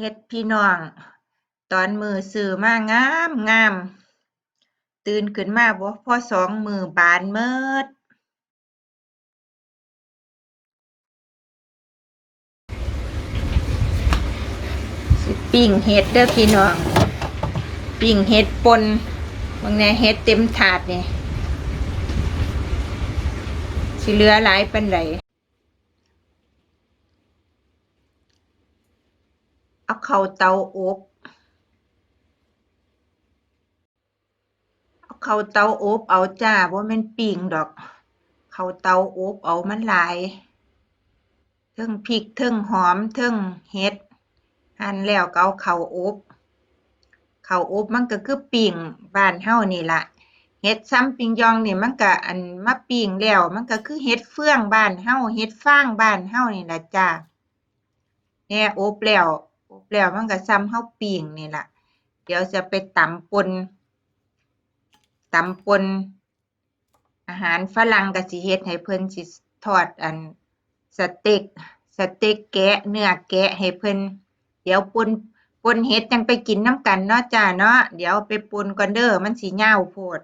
เฮ็ดพี่น้อง ตอนมือซื้อมางามงาม ตื่นขึ้นมาบ่พอสองมือบานเบิดสิปิ้งเห็ดเด้อพี่น้อง ปิ้งเห็ดปนบางแน่เห็ดเต็มถาดนี่สิเหลือหลายปานใด เอาเข้าเตาอบเอาเข้าเตาอบเอาจ้าบ่แม่นปิ้งดอก เข้าเตาอบเอามันหลายเทิงพริกเทิงหอมเทิงเห็ดหั่นแล้วก็เอาเข้าอบเข้าอบมันก็คือปิ้งบ้านเฮานี่ละเห็ดซ้ำปิงยองนี่มันก็อันมาปิ้งแล้วมันก็คือเห็ดเฟืองบ้านเฮาเห็ดฟางบ้านเฮานี่ละจ้าแหน่อบแล้ว อบแล้วมันก็ส่ำเฮาปิ้งนี่แหละเดี๋ยวจะไปตำปนตำปนอาหารฝรั่งก็สิเฮ็ดให้เพิ่นสิทอดอันสเต็กสเต็กแกะเนื้อแกะให้เพิ่นเดี๋ยวปนปนเห็ดจังไปกินน้ำกันเนาะจ้าเนาะเดี๋ยวไปปนก่อนเด้อมันสิยาวโพด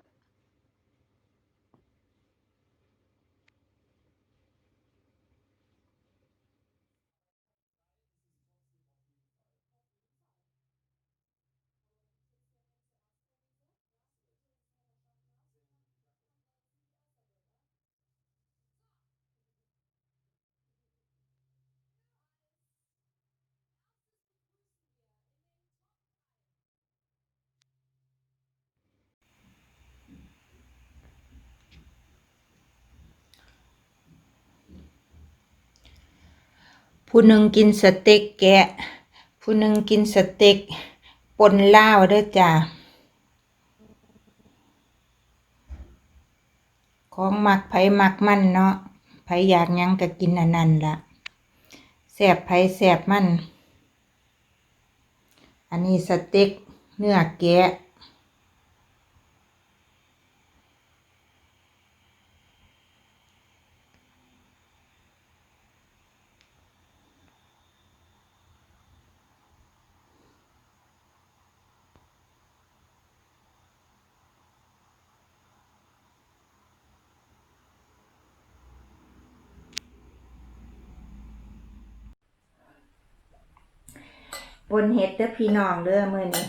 ผู้หนึ่งกินสเต็กแกะ ผู้หนึ่งกินสเต็กป่นลาวเด้อจ้าของมักไผมักมันเนาะไผอยากยังก็กินอันนั้นล่ะแซ่บไผแซ่บมัน อันนี้สเต็กเนื้อแกะ ปนเห็ดเด้อพี่น้องเด้อมื้อนี้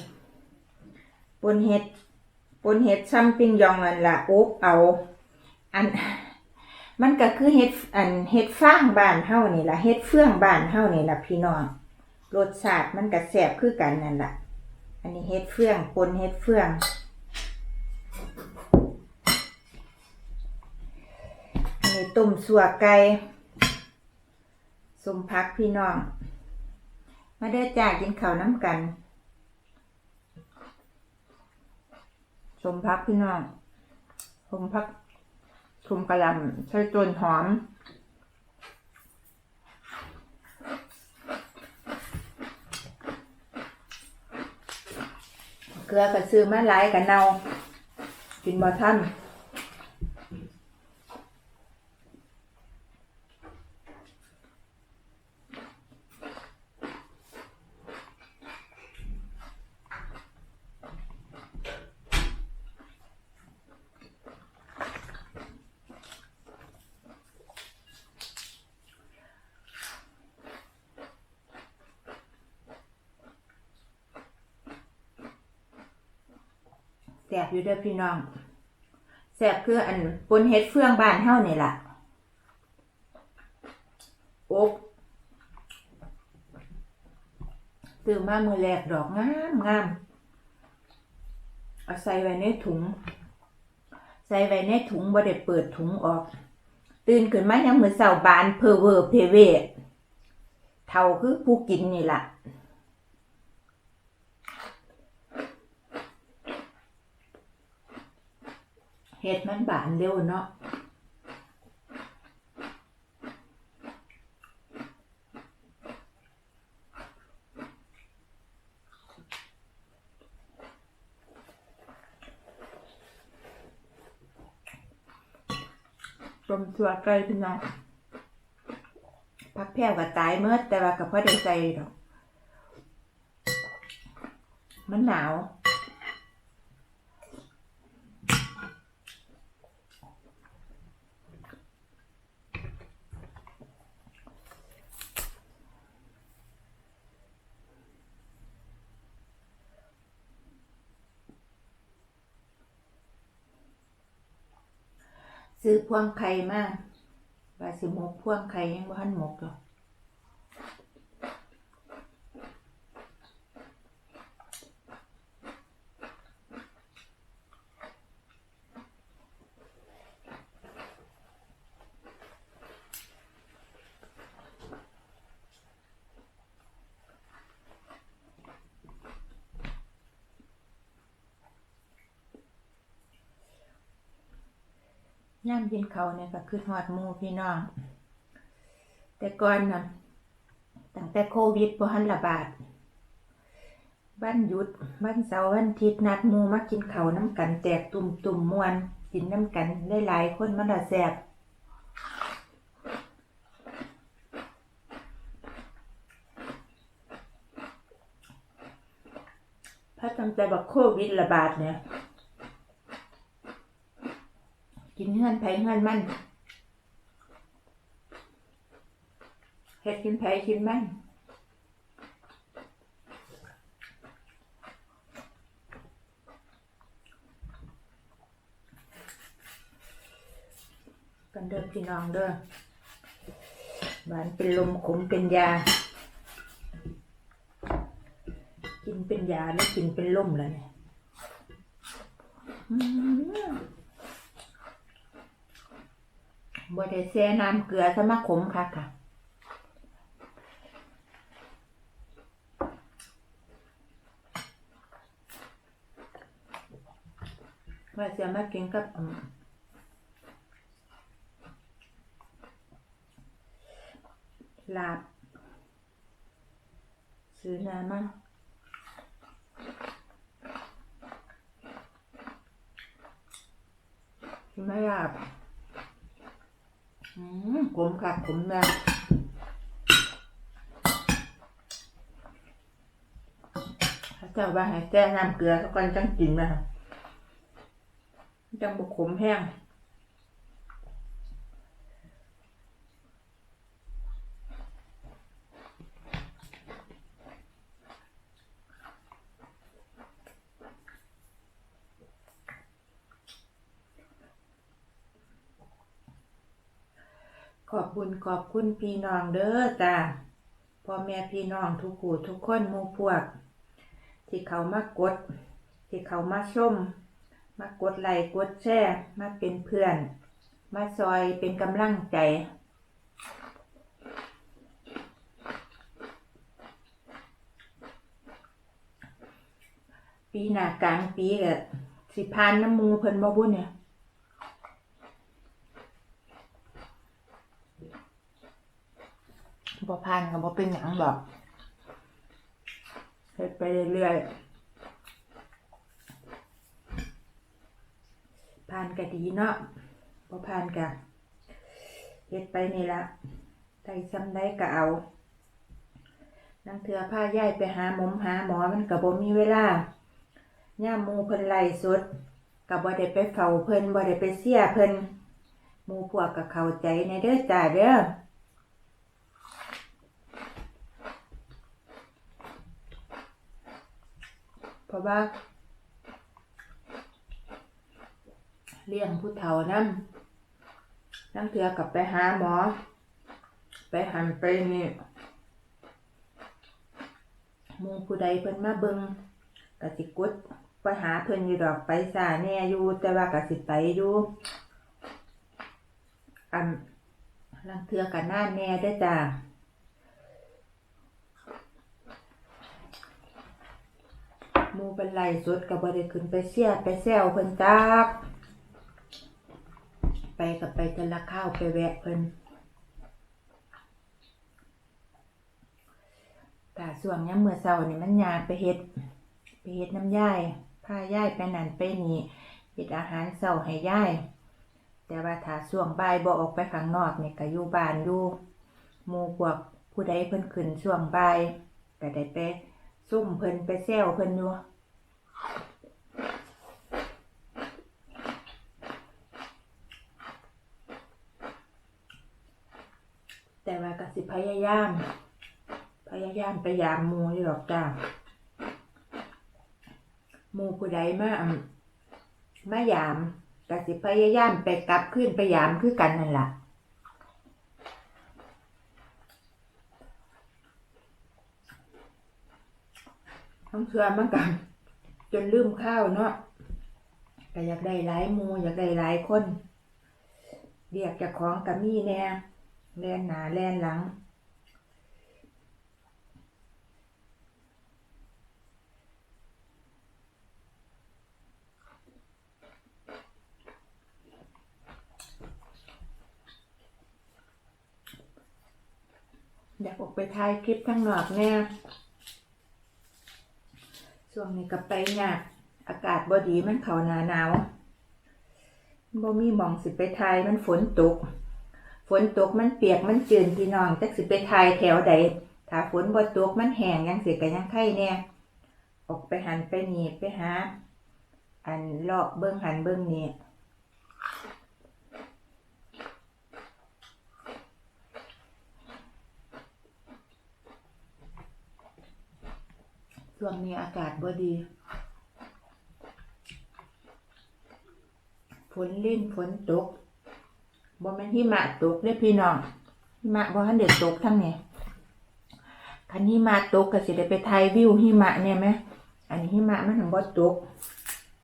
ปนเห็ดปนเห็ดซ้ำปิงยองนั่นล่ะอบเอา อัน มันก็คือเห็ดอันเห็ดฟางบ้านเฮานี่ล่ะเห็ดเฟืองบ้านเฮานี่ล่ะพี่น้องรสชาติมันก็แซ่บคือกันนั่นล่ะ อันนี้เห็ดเฟืองปนเห็ดเฟืองอันนี้ต้มสัวไก่สมพักพี่น้อง มาเด้อจ้ากินข้าวน้ำกันสมพักพี่น้องสมพักสมกระลำใช้ต้นหอมเกลือก็ซื้อมาหลายกันเนากินบ่ทัน แสบอยู่เด้อพี่น้องแสบคืออันปนเฮ็ดเฟืองบ้านเฮานี่ล่ะอบตื่นมามือแรกดอกงามงามเอาใส่ไว้ในถุง ใส่ไว้ในถุงบ่ได้เปิดถุงออก ตื่นขึ้นมายังมือเสาบานเพอเวอร์เพเวเท่าคือผู้กินนี่ล่ะ เห็ดมันบานเร็วเนาะต้มสัวไก่พี่น้องพักแพ้วก็ตายเมื่อแต่ว่ากับพ่อได้ใจดอก มันหนาว ซื้อพ่วงไข่มาว่าสิหมกพ่วงไข่ยังบ่ทันหมกหรอก ย่ามกินเขาเนี่ยก็คือฮอดมูพี่น้อง แต่ก่อนน่ะตั้งแต่โควิดบ่ทันระบาดวันหยุดวันเสาร์วันอาทิตย์นัดมูมากินเขาน้ำกันแจกตุ่มตุ่มมวนกินน้ำกันได้หลายคนมันละแซ่บถ้าตั้งแต่บักโควิดระบาดเนี่ย กินเงินไผเงินมันเฮ็ดกินไผกินมันกันเดิมพี่น้องเด้อหวานเป็นลมขมเป็นยา กินเป็นยาแล้วกินเป็นลมแล้วเนี่ยอืม บ่ได้แช่น้ำเกลือซะมาขมค่ะค่ะว่าจะมากินกับลาบซื้อน้ำมากินไม่ลาบ ขมค่ะขมแม่ถ้าเจ้าว่าให้แจ้น้ำเกลือเขาก่อนจังกินนะจังบุขมแห้ง ขอบคุณขอบคุณพี่น้องเด้อจ้าพ่อแม่พี่น้องทุกผู้ทุกคนมู่พวก ที่เขามากด ที่เขามาชม มากดไลค์กดแชร์มาเป็นเพื่อน มาซอยเป็นกำลังใจปีหน้ากลางปีก็สิพานน้ำมูเพิ่นบ่บุเนี่ย บ่พานก็บ่เป็นหยังดอกเฮ็ดไปเรื่อยๆผ่านก็ดีเนาะบ่ผ่านก็เฮ็ดไปนี่ละได้ซ้ำได้ก็เอานังเทื่อพาย้ายไปหาหมอหาหมอมันก็บ่มีเวลาย่ามมูเพิ่นไล่สดก็บ่ได้ไปเฝ้าเพิ่นบ่ได้ไปเสียเพิ่นหมู่พวกก็เข้าใจในเด้อจ้าเด้อ เพราะว่าเลี้ยงผู้เฒ่านั่นั่งเถือกับไปหาหมอ ไปหันไปนี่หมูผู้ใดเพิ่นมาเบิงกสิกุดไปหาเพิ่นอยู่ดอกไปสาแน่อยู่แต่ว่ากสิไปอยู่อันลังเถือกันหน้าแน่ได้จ้า หมูเป็นไหลสดกับบ่ได้ขึ้นไปเสียไปแซวเพิ่นจักไปกับไปแต่ละข้าวไปแวะเพิ่นแต่ส่วนยามมื้อเช้านี่มันยากไปเฮ็ด ไปเฮ็ดน้ำย่ายพายายไปนั่นไปนี่เฮ็ดอาหารเช้าให้ย่ายแต่ว่าถ้าช่วงบ่ายบ่ออกไปข้างนอกเนี่ยก็อยู่บ้านอยู่หมู่พวกผู้ใดเพิ่นขึ้นช่วงบ่ายก็ได้ไป ซุ่มเพิ่นไปแซวเพิ่นอยู่แต่ว่ากสิพยายาม พยายามไปยามหมูนี่หรอกจ้ามูผู้ใดมาอั่นมายามกสิพยายามไปกลับขึ้นไปยามคือกันนั่นแหละ ต้องเชื่อมันกันจนลืมข้าวเนาะก็อยากได้หลายมูอยากได้หลายคนเรียกจากของกับมีแน่แล่นหนาแล่นหลัง อยากออกไปถ่ายคลิปข้างนอกแน่ ช่วงนี้ก็ไปยากอากาศบ่ดีมันเขาหนาหนาวบ่มีมองสิไปถ่ายมันฝนตก ฝนตกมันเปียกมันจืนพี่น้องจักสิไปถ่ายแถวใด ถ้าฝนบ่ตกมันแห้งยังสิก็ยังไข่แน่ออกไปหันไปนี่ไปหา อันเลาะเบิ่งหันเบิ่งนี่ ช่วงนี้อากาศบ่ดี ฝนลิ่นฝนตกบ่แม่นหิมะตกเด้พี่น้องหิมะบ่ทันได้ตกทั้งนี้คันหิมะตกก็สิได้ไปถ่ายวิวหิมะเนี่ยไหมอันนี้หิมะมันถึงบ่ตก